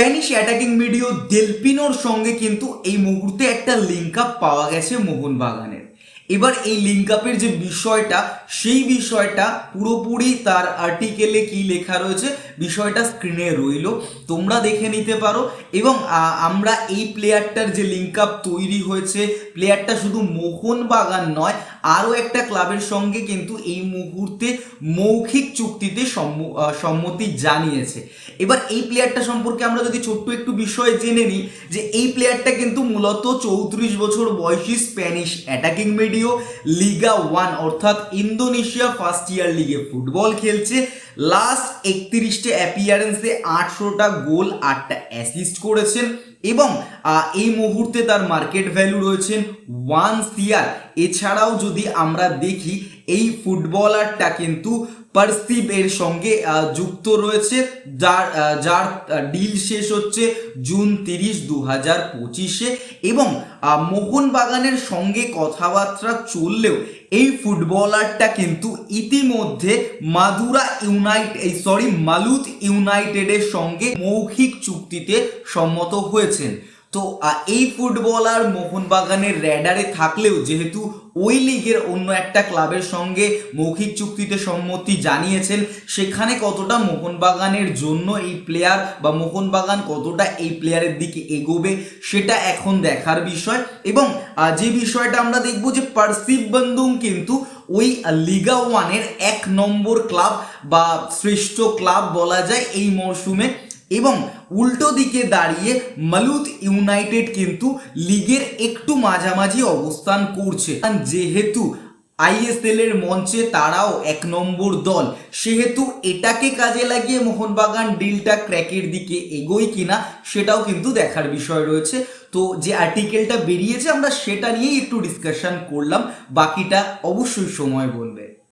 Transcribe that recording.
Spanish attacking video দেলপিনোর সঙ্গে কিন্তু এই মুহূর্তে একটা লিঙ্ক আপ পাওয়া গেছে মোহনবাগানের। এবার এই লিঙ্ক আপের যে বিষয়টা, সেই বিষয়টা পুরোপুরি তার আর্টিকেলে কি লেখা রয়েছে, বিষয়টা স্ক্রিনে রইল। তোমরা দেখে নিতে পারো। এবং আমরা এই প্লেয়ারটার যে লিঙ্ক আপ তৈরি হয়েছে প্লেয়ারটা শুধু মোহনবাগান নয়, আরও একটা ক্লাবের সঙ্গে কিন্তু এই মুহূর্তে মৌখিক চুক্তিতে সম্ম- সম্মতি জানিয়েছে। এবার এই প্লেয়ারটা সম্পর্কে আমরা যদি ছোট্ট একটু বিষয় জেনে নিই, যে এই প্লেয়ারটা কিন্তু মূলত চৌত্রিশ বছর বয়সী স্প্যানিশ অ্যাটাকিং মিডিও লিগা ওয়ান, অর্থাৎ ইন্দোনেশিয়া ফার্স্ট ইয়ার লিগে ফুটবল খেলছে। লাস্ট একত্রিশটা অ্যাপিয়ারেন্সে আটশোটা গোল, আটটা অ্যাসিস্ট করেছেন। এবং এই মুহূর্তে তার মার্কেট ভ্যালু রয়েছেন ওয়ান সিয়ার এছাড়াও যদি আমরা দেখি, এই ফুটবলারটা কিন্তু পারসিব এর সঙ্গে যুক্ত রয়েছে। যার যার ডিল শেষ হচ্ছে জুন তিরিশ দু হাজার পঁচিশে এবং মোহনবাগানের সঙ্গে কথাবার্তা চললেও এই ফুটবলারটা কিন্তু ইতিমধ্যে মাদুরা ইউনাইট এই সরি মালুত ইউনাইটেডের সঙ্গে মৌখিক চুক্তিতে সম্মত হয়েছেন। তো এই ফুটবলার মোহনবাগানের র্যাডারে থাকলেও যেহেতু ওই লিগের অন্য একটা ক্লাবের সঙ্গে মৌখিক চুক্তিতে সম্মতি জানিয়েছেন, সেখানে কতটা মোহনবাগানের জন্য এই প্লেয়ার বা মোহনবাগান কতটা এই প্লেয়ারের দিকে এগোবে, সেটা এখন দেখার বিষয়। এবং যে বিষয়টা আমরা দেখব যে পার্সিভ বন্দুং কিন্তু ওই লিগা ওয়ানের এক নম্বর ক্লাব বা শ্রেষ্ঠ ক্লাব বলা যায় এই মরশুমে। এবং উল্টো দিকে দাঁড়িয়ে মালুত ইউনাইটেড কিন্তু লিগের একটু মাঝামাঝি অবস্থান করছে। যেহেতু আইএসএল এর মঞ্চে তারাও এক নম্বর দল, সেহেতু এটাকে কাজে লাগিয়ে মোহনবাগান ডিলটা ক্র্যাকের দিকে এগোয় কিনা সেটাও কিন্তু দেখার বিষয় রয়েছে। তো যে আর্টিকেলটা বেরিয়েছে আমরা সেটা নিয়েই একটু ডিসকাশন করলাম, বাকিটা অবশ্যই সময় বলবে।